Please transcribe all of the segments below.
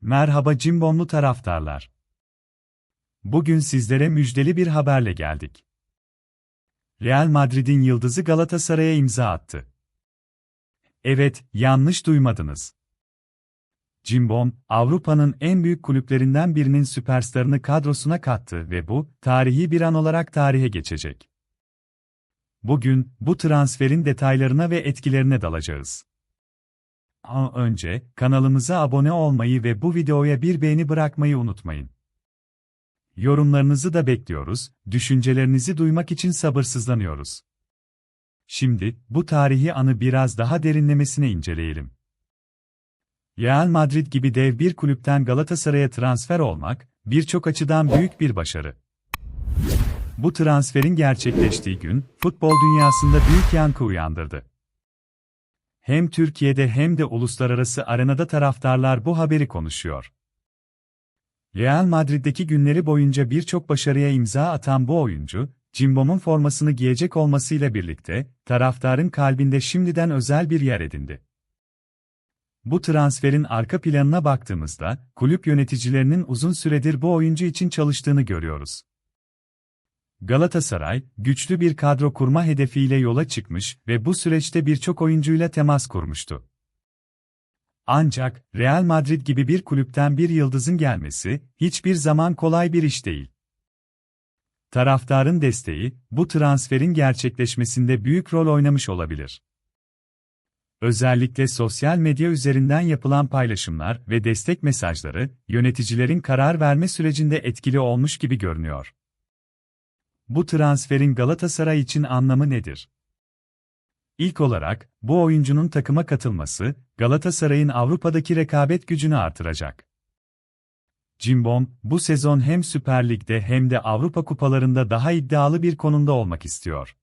Merhaba Cimbomlu taraftarlar. Bugün sizlere müjdeli bir haberle geldik. Real Madrid'in yıldızı Galatasaray'a imza attı. Evet, yanlış duymadınız. Cimbom, Avrupa'nın en büyük kulüplerinden birinin süperstarını kadrosuna kattı ve bu, tarihi bir an olarak tarihe geçecek. Bugün, bu transferin detaylarına ve etkilerine dalacağız. Önce, kanalımıza abone olmayı ve bu videoya bir beğeni bırakmayı unutmayın. Yorumlarınızı da bekliyoruz, düşüncelerinizi duymak için sabırsızlanıyoruz. Şimdi, bu tarihi anı biraz daha derinlemesine inceleyelim. Real Madrid gibi dev bir kulüpten Galatasaray'a transfer olmak, birçok açıdan büyük bir başarı. Bu transferin gerçekleştiği gün, futbol dünyasında büyük yankı uyandırdı. Hem Türkiye'de hem de uluslararası arenada taraftarlar bu haberi konuşuyor. Real Madrid'deki günleri boyunca birçok başarıya imza atan bu oyuncu, Cimbom'un formasını giyecek olmasıyla birlikte, taraftarın kalbinde şimdiden özel bir yer edindi. Bu transferin arka planına baktığımızda, kulüp yöneticilerinin uzun süredir bu oyuncu için çalıştığını görüyoruz. Galatasaray, güçlü bir kadro kurma hedefiyle yola çıkmış ve bu süreçte birçok oyuncuyla temas kurmuştu. Ancak, Real Madrid gibi bir kulüpten bir yıldızın gelmesi, hiçbir zaman kolay bir iş değil. Taraftarın desteği, bu transferin gerçekleşmesinde büyük rol oynamış olabilir. Özellikle sosyal medya üzerinden yapılan paylaşımlar ve destek mesajları, yöneticilerin karar verme sürecinde etkili olmuş gibi görünüyor. Bu transferin Galatasaray için anlamı nedir? İlk olarak, bu oyuncunun takıma katılması, Galatasaray'ın Avrupa'daki rekabet gücünü artıracak. Cimbom, bu sezon hem Süper Lig'de hem de Avrupa kupalarında daha iddialı bir konumda olmak istiyor.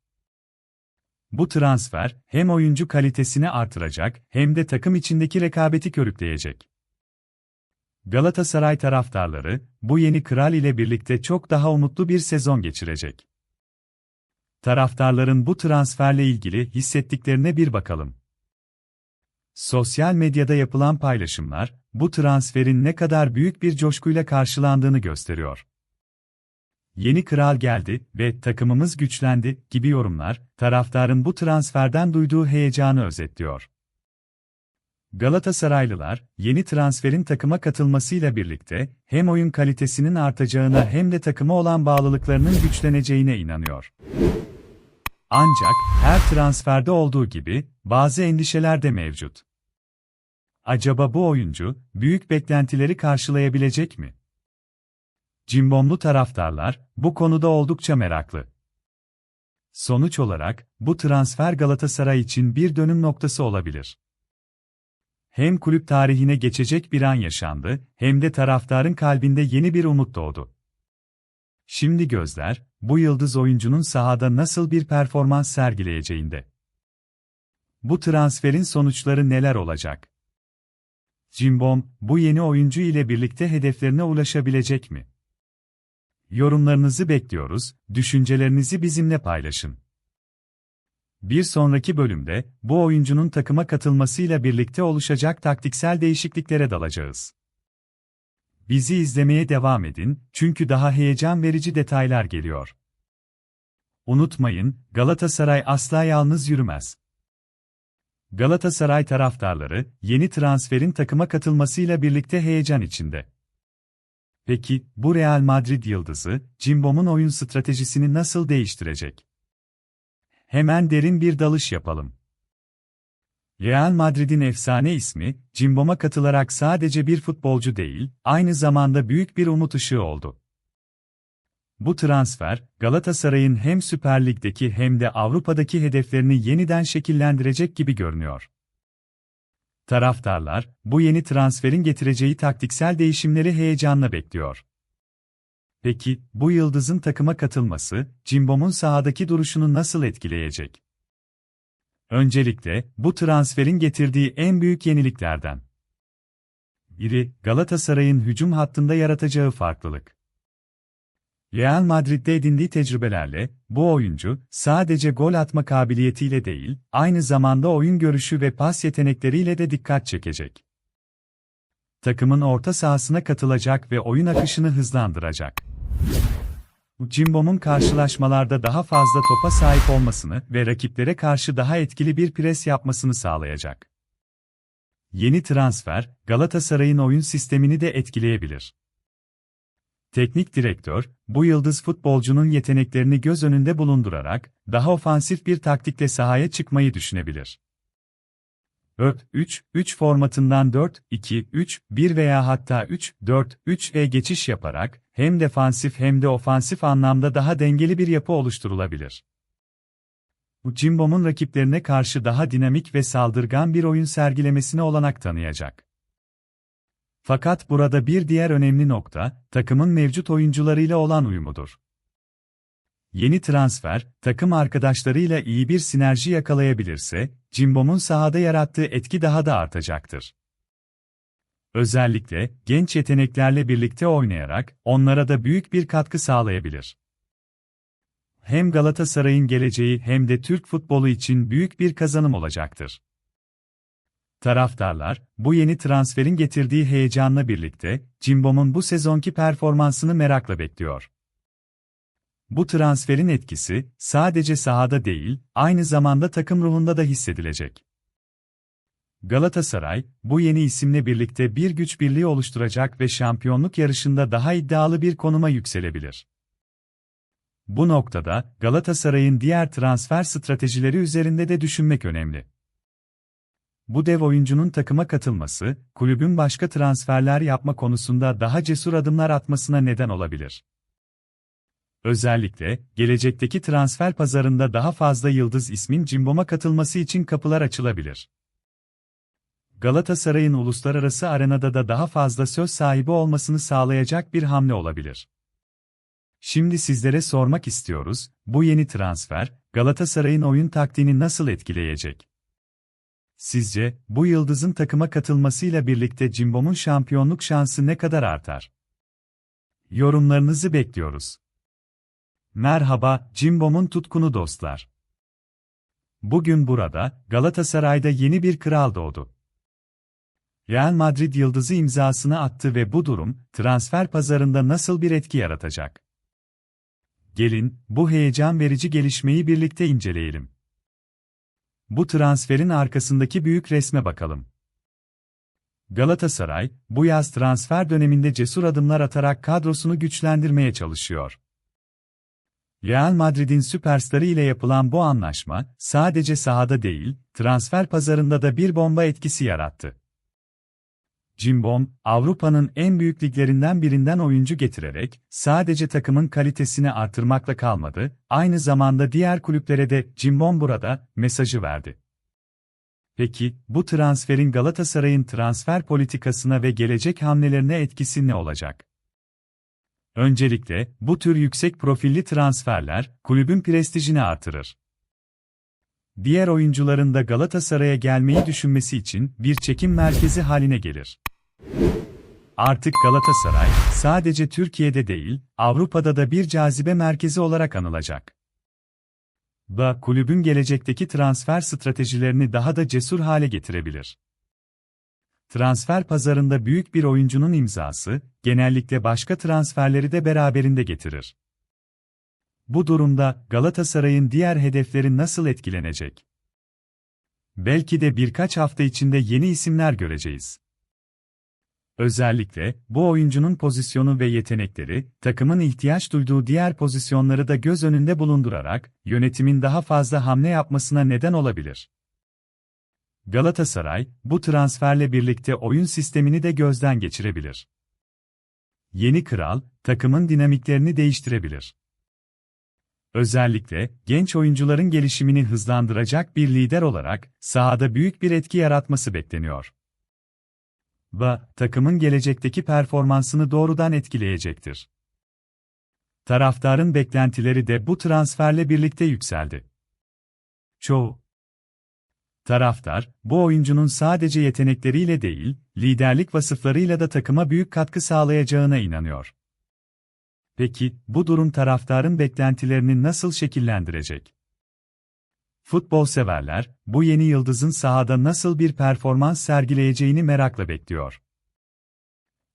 Bu transfer, hem oyuncu kalitesini artıracak, hem de takım içindeki rekabeti körükleyecek. Galatasaray taraftarları, bu yeni kral ile birlikte çok daha umutlu bir sezon geçirecek. Taraftarların bu transferle ilgili hissettiklerine bir bakalım. Sosyal medyada yapılan paylaşımlar, bu transferin ne kadar büyük bir coşkuyla karşılandığını gösteriyor. Yeni kral geldi ve takımımız güçlendi gibi yorumlar, taraftarın bu transferden duyduğu heyecanı özetliyor. Galatasaraylılar, yeni transferin takıma katılmasıyla birlikte, hem oyun kalitesinin artacağına hem de takıma olan bağlılıklarının güçleneceğine inanıyor. Ancak, her transferde olduğu gibi, bazı endişeler de mevcut. Acaba bu oyuncu, büyük beklentileri karşılayabilecek mi? Cimbomlu taraftarlar, bu konuda oldukça meraklı. Sonuç olarak, bu transfer Galatasaray için bir dönüm noktası olabilir. Hem kulüp tarihine geçecek bir an yaşandı, hem de taraftarın kalbinde yeni bir umut doğdu. Şimdi gözler, bu yıldız oyuncunun sahada nasıl bir performans sergileyeceğinde. Bu transferin sonuçları neler olacak? Cimbom, bu yeni oyuncu ile birlikte hedeflerine ulaşabilecek mi? Yorumlarınızı bekliyoruz, düşüncelerinizi bizimle paylaşın. Bir sonraki bölümde, bu oyuncunun takıma katılmasıyla birlikte oluşacak taktiksel değişikliklere dalacağız. Bizi izlemeye devam edin, çünkü daha heyecan verici detaylar geliyor. Unutmayın, Galatasaray asla yalnız yürümez. Galatasaray taraftarları, yeni transferin takıma katılmasıyla birlikte heyecan içinde. Peki, bu Real Madrid yıldızı, Cimbom'un oyun stratejisini nasıl değiştirecek? Hemen derin bir dalış yapalım. Real Madrid'in efsane ismi, Cimbom'a katılarak sadece bir futbolcu değil, aynı zamanda büyük bir umut ışığı oldu. Bu transfer, Galatasaray'ın hem Süper Lig'deki hem de Avrupa'daki hedeflerini yeniden şekillendirecek gibi görünüyor. Taraftarlar, bu yeni transferin getireceği taktiksel değişimleri heyecanla bekliyor. Peki, bu yıldızın takıma katılması, Cimbom'un sahadaki duruşunu nasıl etkileyecek? Öncelikle, bu transferin getirdiği en büyük yeniliklerden. Biri, Galatasaray'ın hücum hattında yaratacağı farklılık. Real Madrid'de edindiği tecrübelerle, bu oyuncu, sadece gol atma kabiliyetiyle değil, aynı zamanda oyun görüşü ve pas yetenekleriyle de dikkat çekecek. takımın orta sahasına katılacak ve oyun akışını hızlandıracak. Cimbom'un karşılaşmalarda daha fazla topa sahip olmasını ve rakiplere karşı daha etkili bir pres yapmasını sağlayacak. Yeni transfer, Galatasaray'ın oyun sistemini de etkileyebilir. Teknik direktör, bu yıldız futbolcunun yeteneklerini göz önünde bulundurarak, daha ofansif bir taktikle sahaya çıkmayı düşünebilir. 4-3-3 formatından 4-2-3-1 veya hatta 3-4-3'e geçiş yaparak, hem defansif hem de ofansif anlamda daha dengeli bir yapı oluşturulabilir. Bu Cimbom'un rakiplerine karşı daha dinamik ve saldırgan bir oyun sergilemesine olanak tanıyacak. Fakat burada bir diğer önemli nokta, takımın mevcut oyuncularıyla olan uyumudur. Yeni transfer, takım arkadaşlarıyla iyi bir sinerji yakalayabilirse, Cimbom'un sahada yarattığı etki daha da artacaktır. Özellikle, genç yeteneklerle birlikte oynayarak, onlara da büyük bir katkı sağlayabilir. Hem Galatasaray'ın geleceği hem de Türk futbolu için büyük bir kazanım olacaktır. Taraftarlar, bu yeni transferin getirdiği heyecanla birlikte, Cimbom'un bu sezonki performansını merakla bekliyor. Bu transferin etkisi, sadece sahada değil, aynı zamanda takım ruhunda da hissedilecek. Galatasaray, bu yeni isimle birlikte bir güç birliği oluşturacak ve şampiyonluk yarışında daha iddialı bir konuma yükselebilir. Bu noktada, Galatasaray'ın diğer transfer stratejileri üzerinde de düşünmek önemli. Bu dev oyuncunun takıma katılması, kulübün başka transferler yapma konusunda daha cesur adımlar atmasına neden olabilir. Özellikle, gelecekteki transfer pazarında daha fazla yıldız ismin Cimbom'a katılması için kapılar açılabilir. Galatasaray'ın uluslararası arenada da daha fazla söz sahibi olmasını sağlayacak bir hamle olabilir. Şimdi sizlere sormak istiyoruz, bu yeni transfer, Galatasaray'ın oyun taktiğini nasıl etkileyecek? Sizce, bu yıldızın takıma katılmasıyla birlikte Cimbom'un şampiyonluk şansı ne kadar artar? Yorumlarınızı bekliyoruz. Merhaba, Cimbom'un tutkunu dostlar. Bugün burada, Galatasaray'da yeni bir kral doğdu. Real Madrid yıldızı imzasını attı ve bu durum, transfer pazarında nasıl bir etki yaratacak? Gelin, bu heyecan verici gelişmeyi birlikte inceleyelim. Bu transferin arkasındaki büyük resme bakalım. Galatasaray, bu yaz transfer döneminde cesur adımlar atarak kadrosunu güçlendirmeye çalışıyor. Real Madrid'in süperstarı ile yapılan bu anlaşma, sadece sahada değil, transfer pazarında da bir bomba etkisi yarattı. Cimbom, Avrupa'nın en büyük liglerinden birinden oyuncu getirerek, sadece takımın kalitesini artırmakla kalmadı, aynı zamanda diğer kulüplere de Cimbom burada mesajı verdi. Peki, bu transferin Galatasaray'ın transfer politikasına ve gelecek hamlelerine etkisi ne olacak? Öncelikle, bu tür yüksek profilli transferler, kulübün prestijini artırır. Diğer oyuncuların da Galatasaray'a gelmeyi düşünmesi için bir çekim merkezi haline gelir. Artık Galatasaray, sadece Türkiye'de değil, Avrupa'da da bir cazibe merkezi olarak anılacak. Da kulübün gelecekteki transfer stratejilerini daha da cesur hale getirebilir. Transfer pazarında büyük bir oyuncunun imzası, genellikle başka transferleri de beraberinde getirir. Bu durumda Galatasaray'ın diğer hedefleri nasıl etkilenecek? Belki de birkaç hafta içinde yeni isimler göreceğiz. Özellikle, bu oyuncunun pozisyonu ve yetenekleri, takımın ihtiyaç duyduğu diğer pozisyonları da göz önünde bulundurarak, yönetimin daha fazla hamle yapmasına neden olabilir. Galatasaray, bu transferle birlikte oyun sistemini de gözden geçirebilir. Yeni kral, takımın dinamiklerini değiştirebilir. Özellikle, genç oyuncuların gelişimini hızlandıracak bir lider olarak, sahada büyük bir etki yaratması bekleniyor. Ve, takımın gelecekteki performansını doğrudan etkileyecektir. Taraftarın beklentileri de bu transferle birlikte yükseldi. Çoğu taraftar, bu oyuncunun sadece yetenekleriyle değil, liderlik vasıflarıyla da takıma büyük katkı sağlayacağına inanıyor. Peki, bu durum taraftarın beklentilerini nasıl şekillendirecek? Futbol severler, bu yeni yıldızın sahada nasıl bir performans sergileyeceğini merakla bekliyor.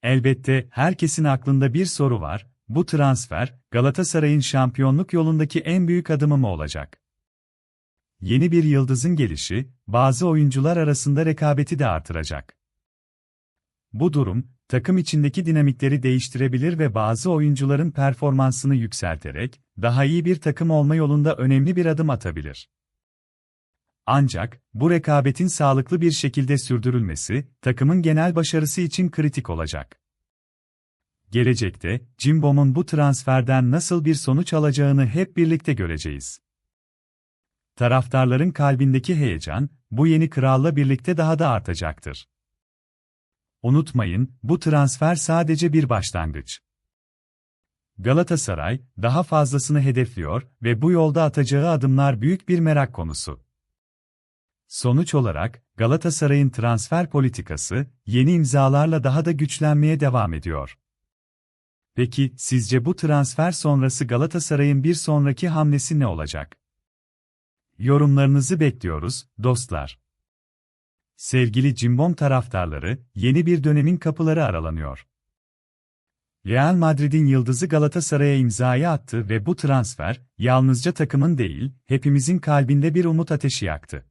Elbette herkesin aklında bir soru var. Bu transfer Galatasaray'ın şampiyonluk yolundaki en büyük adımı mı olacak? Yeni bir yıldızın gelişi bazı oyuncular arasında rekabeti de artıracak. Bu durum takım içindeki dinamikleri değiştirebilir ve bazı oyuncuların performansını yükselterek daha iyi bir takım olma yolunda önemli bir adım atabilir. Ancak bu rekabetin sağlıklı bir şekilde sürdürülmesi takımın genel başarısı için kritik olacak. Gelecekte Cimbom'un bu transferden nasıl bir sonuç alacağını hep birlikte göreceğiz. Taraftarların kalbindeki heyecan bu yeni kralla birlikte daha da artacaktır. Unutmayın, bu transfer sadece bir başlangıç. Galatasaray daha fazlasını hedefliyor ve bu yolda atacağı adımlar büyük bir merak konusu. Sonuç olarak Galatasaray'ın transfer politikası yeni imzalarla daha da güçlenmeye devam ediyor. Peki sizce bu transfer sonrası Galatasaray'ın bir sonraki hamlesi ne olacak? Yorumlarınızı bekliyoruz dostlar. Sevgili Cimbom taraftarları, yeni bir dönemin kapıları aralanıyor. Real Madrid'in yıldızı Galatasaray'a imzayı attı ve bu transfer, yalnızca takımın değil, hepimizin kalbinde bir umut ateşi yaktı.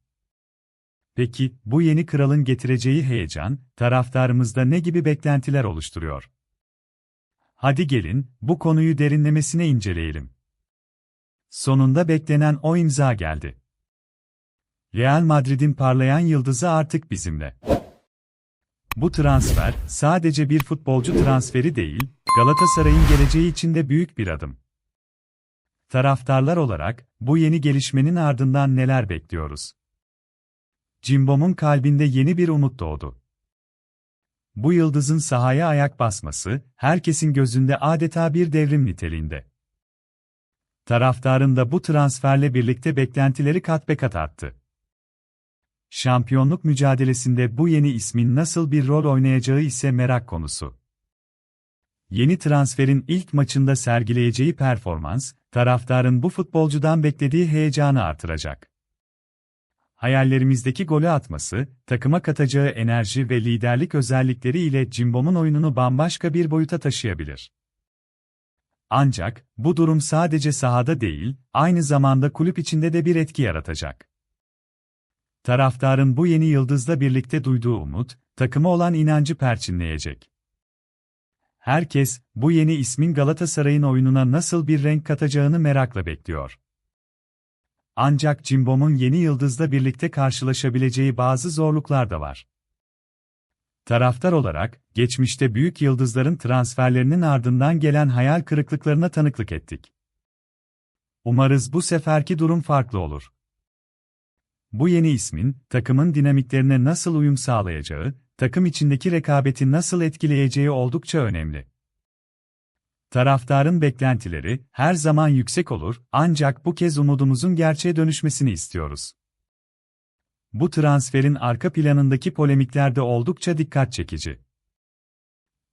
Peki, bu yeni kralın getireceği heyecan, taraftarımızda ne gibi beklentiler oluşturuyor? Hadi gelin, bu konuyu derinlemesine inceleyelim. Sonunda beklenen o imza geldi. Real Madrid'in parlayan yıldızı artık bizimle. Bu transfer, sadece bir futbolcu transferi değil, Galatasaray'ın geleceği için de büyük bir adım. Taraftarlar olarak, bu yeni gelişmenin ardından neler bekliyoruz? Cimbom'un kalbinde yeni bir umut doğdu. Bu yıldızın sahaya ayak basması, herkesin gözünde adeta bir devrim niteliğinde. Taraftarın da bu transferle birlikte beklentileri kat be kat arttı. Şampiyonluk mücadelesinde bu yeni ismin nasıl bir rol oynayacağı ise merak konusu. Yeni transferin ilk maçında sergileyeceği performans, taraftarın bu futbolcudan beklediği heyecanı artıracak. Hayallerimizdeki golü atması, takıma katacağı enerji ve liderlik özellikleri ile Cimbom'un oyununu bambaşka bir boyuta taşıyabilir. Ancak, bu durum sadece sahada değil, aynı zamanda kulüp içinde de bir etki yaratacak. Taraftarın bu yeni yıldızla birlikte duyduğu umut, takıma olan inancı perçinleyecek. Herkes, bu yeni ismin Galatasaray'ın oyununa nasıl bir renk katacağını merakla bekliyor. Ancak Cimbom'un yeni yıldızla birlikte karşılaşabileceği bazı zorluklar da var. Taraftar olarak, geçmişte büyük yıldızların transferlerinin ardından gelen hayal kırıklıklarına tanıklık ettik. Umarız bu seferki durum farklı olur. Bu yeni ismin, takımın dinamiklerine nasıl uyum sağlayacağı, takım içindeki rekabeti nasıl etkileyeceği oldukça önemli. Taraftarın beklentileri her zaman yüksek olur, ancak bu kez umudumuzun gerçeğe dönüşmesini istiyoruz. Bu transferin arka planındaki polemikler de oldukça dikkat çekici.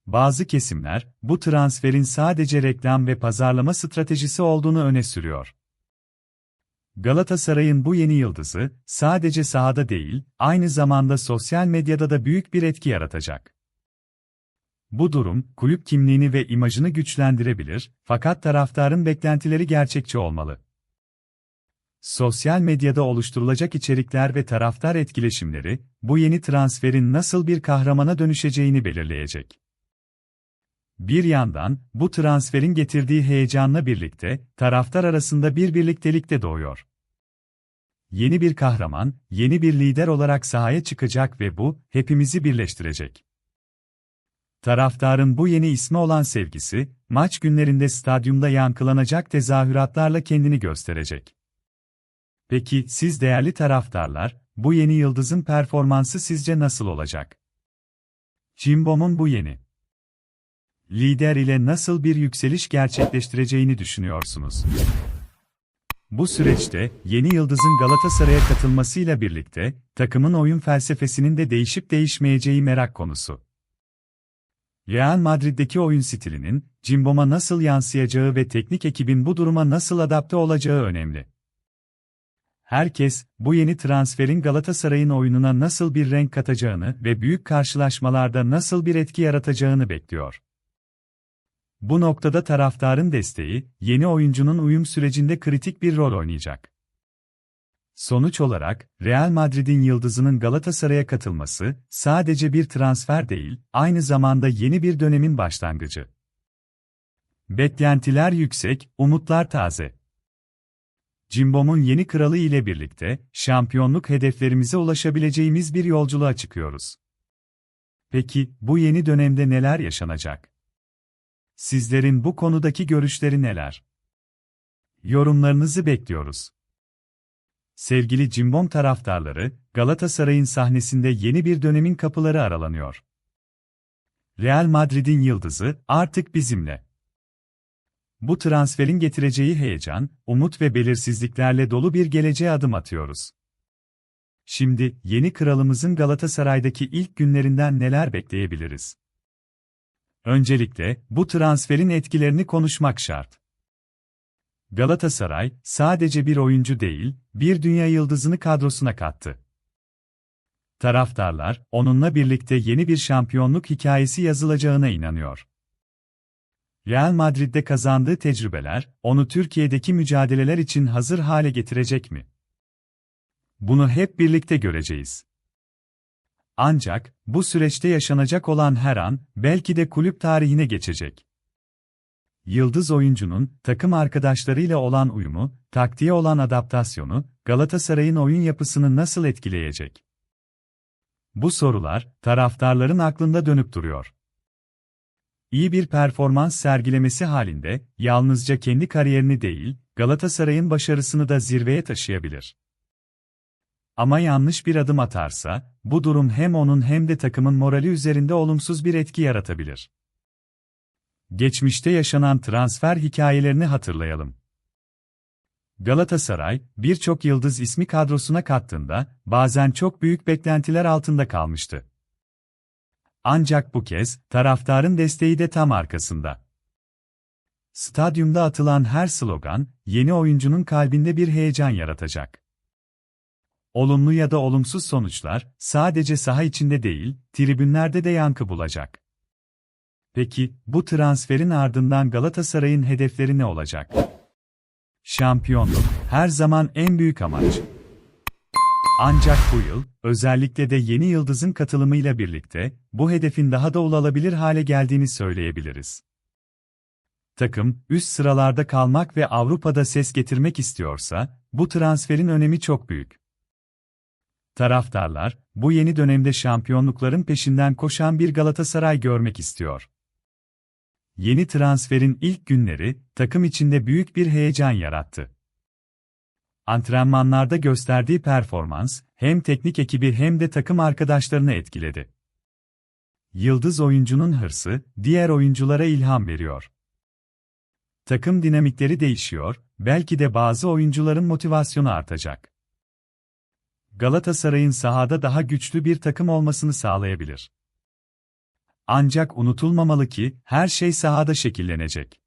Bazı kesimler, bu transferin sadece reklam ve pazarlama stratejisi olduğunu öne sürüyor. Galatasaray'ın bu yeni yıldızı, sadece sahada değil, aynı zamanda sosyal medyada da büyük bir etki yaratacak. Bu durum, kulüp kimliğini ve imajını güçlendirebilir, fakat taraftarın beklentileri gerçekçi olmalı. Sosyal medyada oluşturulacak içerikler ve taraftar etkileşimleri, bu yeni transferin nasıl bir kahramana dönüşeceğini belirleyecek. Bir yandan, bu transferin getirdiği heyecanla birlikte, taraftar arasında bir birliktelik de doğuyor. Yeni bir kahraman, yeni bir lider olarak sahaya çıkacak ve bu, hepimizi birleştirecek. Taraftarın bu yeni ismi olan sevgisi, maç günlerinde stadyumda yankılanacak tezahüratlarla kendini gösterecek. Peki siz değerli taraftarlar, bu yeni yıldızın performansı sizce nasıl olacak? Cimbom'un bu yeni lider ile nasıl bir yükseliş gerçekleştireceğini düşünüyorsunuz? Bu süreçte yeni yıldızın Galatasaray'a katılmasıyla birlikte takımın oyun felsefesinin de değişip değişmeyeceği merak konusu. Real Madrid'deki oyun stilinin Cimbom'a nasıl yansıyacağı ve teknik ekibin bu duruma nasıl adapte olacağı önemli. Herkes, bu yeni transferin Galatasaray'ın oyununa nasıl bir renk katacağını ve büyük karşılaşmalarda nasıl bir etki yaratacağını bekliyor. Bu noktada taraftarın desteği, yeni oyuncunun uyum sürecinde kritik bir rol oynayacak. Sonuç olarak, Real Madrid'in yıldızının Galatasaray'a katılması, sadece bir transfer değil, aynı zamanda yeni bir dönemin başlangıcı. Beklentiler yüksek, umutlar taze. Cimbom'un yeni kralı ile birlikte, şampiyonluk hedeflerimize ulaşabileceğimiz bir yolculuğa çıkıyoruz. Peki, bu yeni dönemde neler yaşanacak? Sizlerin bu konudaki görüşleri neler? Yorumlarınızı bekliyoruz. Sevgili Cimbom taraftarları, Galatasaray'ın sahnesinde yeni bir dönemin kapıları aralanıyor. Real Madrid'in yıldızı artık bizimle. Bu transferin getireceği heyecan, umut ve belirsizliklerle dolu bir geleceğe adım atıyoruz. Şimdi yeni kralımızın Galatasaray'daki ilk günlerinden neler bekleyebiliriz? Öncelikle bu transferin etkilerini konuşmak şart. Galatasaray sadece bir oyuncu değil, bir dünya yıldızını kadrosuna kattı. Taraftarlar onunla birlikte yeni bir şampiyonluk hikayesi yazılacağına inanıyor. Real Madrid'de kazandığı tecrübeler, onu Türkiye'deki mücadeleler için hazır hale getirecek mi? Bunu hep birlikte göreceğiz. Ancak, bu süreçte yaşanacak olan her an, belki de kulüp tarihine geçecek. Yıldız oyuncunun, takım arkadaşlarıyla olan uyumu, taktiğe olan adaptasyonu, Galatasaray'ın oyun yapısını nasıl etkileyecek? Bu sorular, taraftarların aklında dönüp duruyor iyi bir performans sergilemesi halinde, yalnızca kendi kariyerini değil, Galatasaray'ın başarısını da zirveye taşıyabilir. Ama yanlış bir adım atarsa, bu durum hem onun hem de takımın morali üzerinde olumsuz bir etki yaratabilir. Geçmişte yaşanan transfer hikayelerini hatırlayalım. Galatasaray, birçok yıldız ismi kadrosuna kattığında, bazen çok büyük beklentiler altında kalmıştı. Ancak bu kez, taraftarın desteği de tam arkasında. Stadyumda atılan her slogan, yeni oyuncunun kalbinde bir heyecan yaratacak. Olumlu ya da olumsuz sonuçlar, sadece saha içinde değil, tribünlerde de yankı bulacak. Peki, bu transferin ardından Galatasaray'ın hedefleri ne olacak? Şampiyonluk, her zaman en büyük amaç. Ancak bu yıl, özellikle de yeni yıldızın katılımıyla birlikte, bu hedefin daha da ulaşılabilir hale geldiğini söyleyebiliriz. Takım, üst sıralarda kalmak ve Avrupa'da ses getirmek istiyorsa, bu transferin önemi çok büyük. Taraftarlar, bu yeni dönemde şampiyonlukların peşinden koşan bir Galatasaray görmek istiyor. Yeni transferin ilk günleri, takım içinde büyük bir heyecan yarattı. Antrenmanlarda gösterdiği performans, hem teknik ekibi hem de takım arkadaşlarını etkiledi. Yıldız oyuncunun hırsı, diğer oyunculara ilham veriyor. Takım dinamikleri değişiyor, belki de bazı oyuncuların motivasyonu artacak. Galatasaray'ın sahada daha güçlü bir takım olmasını sağlayabilir. Ancak unutulmamalı ki, her şey sahada şekillenecek.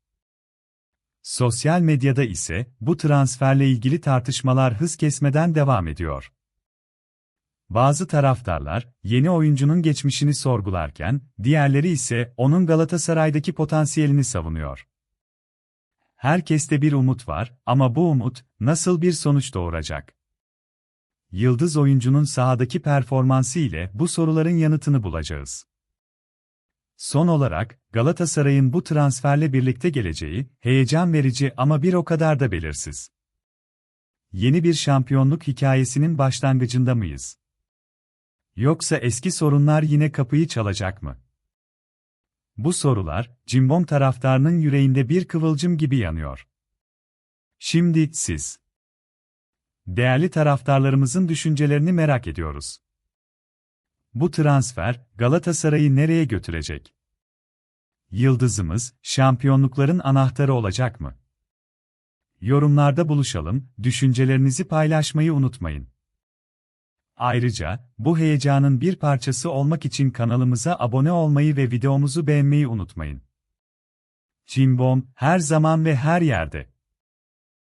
Sosyal medyada ise bu transferle ilgili tartışmalar hız kesmeden devam ediyor. Bazı taraftarlar yeni oyuncunun geçmişini sorgularken, diğerleri ise onun Galatasaray'daki potansiyelini savunuyor. Herkeste bir umut var ama bu umut nasıl bir sonuç doğuracak? Yıldız oyuncunun sahadaki performansı ile bu soruların yanıtını bulacağız. Son olarak, Galatasaray'ın bu transferle birlikte geleceği, heyecan verici ama bir o kadar da belirsiz. Yeni bir şampiyonluk hikayesinin başlangıcında mıyız? Yoksa eski sorunlar yine kapıyı çalacak mı? Bu sorular, Cimbom taraftarının yüreğinde bir kıvılcım gibi yanıyor. Şimdi siz. Değerli taraftarlarımızın düşüncelerini merak ediyoruz. Bu transfer, Galatasaray'ı nereye götürecek? Yıldızımız, şampiyonlukların anahtarı olacak mı? Yorumlarda buluşalım, düşüncelerinizi paylaşmayı unutmayın. Ayrıca, bu heyecanın bir parçası olmak için kanalımıza abone olmayı ve videomuzu beğenmeyi unutmayın. Cimbom, her zaman ve her yerde.